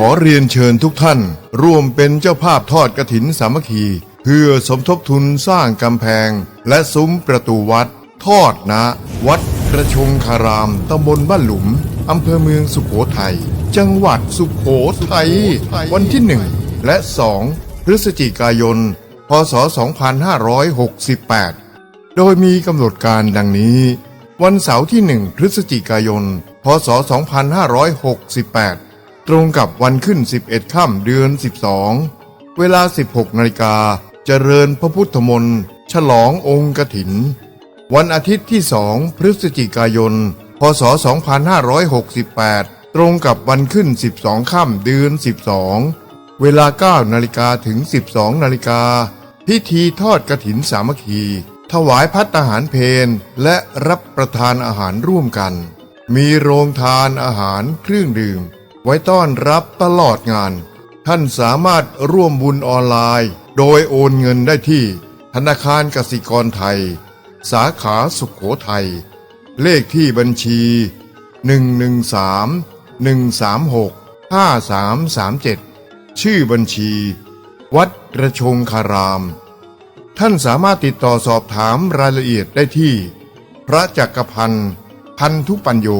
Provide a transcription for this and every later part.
ขอเรียนเชิญทุกท่าน ร่วมเป็นเจ้าภาพทอดกระถินสามัคคี เพื่อสมทบทุนสร้างกำแพง และซุ้มประตูวัด ทอดนะ วัดกระชงคารามตำบลบ้านหลุมอำเภอเมืองสุขโขทัยจังหวัดสุขโขทัยวันที่หนึ่งและสองพฤศจิกายน พศ 2568 โดยมีกำหนดการดังนี้ วันเสาร์ที่1พฤศจิกายน พศ 2568 ตรงกับวันขึ้น 11 ค่ำเดือน 12 เวลา 16 นาฬิกาเจริญพระพุทธมนต์ฉลององค์กถิน วันอาทิตย์ที่2พฤศจิกายน พศ 2568 ตรงกับวันขึ้น 12 ค่ำเดือน 12 เวลา 9 นาฬิกาถึง 12 นาฬิกา พิธีทอดกระถินสามัคคี ถวายพัตตาหารเพนและรับประทานอาหารร่วมกัน มีโรงทานอาหารเครื่องดื่ม ไว้ต้อนรับตลอดงาน ท่านสามารถร่วมบุญออนไลน์ โดยโอนเงินได้ที่ ธนาคารกสิกรไทย สาขาสุขโขทัย เลขที่บัญชี 113 136 5337 ชื่อบัญชี วัดกระชงคาราม ท่านสามารถติดต่อสอบถามรายละเอียดได้ที่ พระจักรพันธ์พันธุปัญโย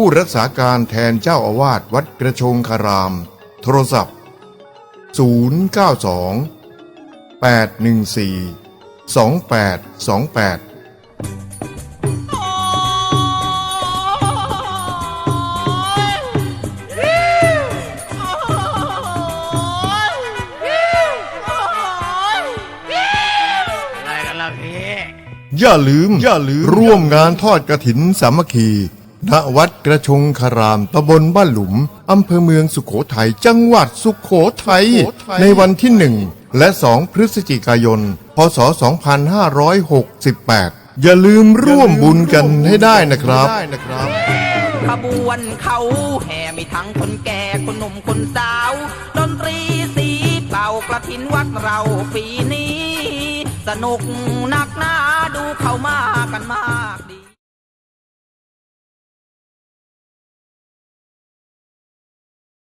ผู้รักษาการแทนเจ้าอาวาสวัดกระชงคาราม โทรศัพท์ 092 814 2828อะไรกันล่ะพี่อย่าลืม อย่าลืม ร่วมงานทอดกระถินสามัคคี ณวัดกระชงคารามตำบลบ้านหลุม อำเภอเมืองสุขโขทัย จังหวัดสุขโขทัย ในวันที่หนึ่งและสองพฤศจิกายน พศ 2568 อย่าลืมร่วมบุญกันให้ได้นะครับขบวนเขาแห่มีทั้งคนแก่คนหนุ่มคนสาว ดนตรีสีเป่ากระถินวัดเราปีนี้ สนุกนักหนาดูเข้ามากันมากดี